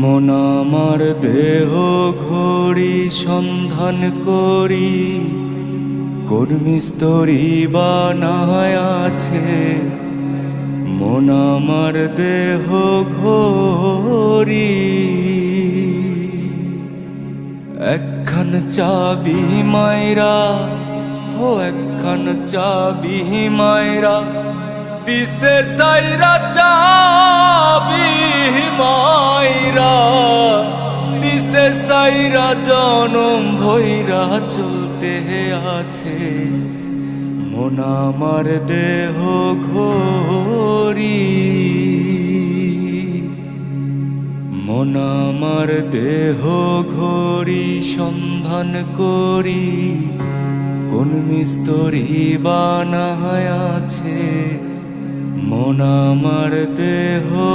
মন আমার দেহ ঘড়ি সন্ধান করি কোন মিস্তরি বানায় আছে। মন আমার দেহ ঘড়ি। একখান চাবি মাইরা হো একখান চাবি মাইরা দিছে সাইরা চাবি মাইরা দিছে সাইরা জনম ভৈরা চলতে আছে। মন আমার দেহ ঘোরি মন আমার দেহ ঘড়ি সন্ধান করি। কোন মিস্তরি বানায় আছে। আমার দেহ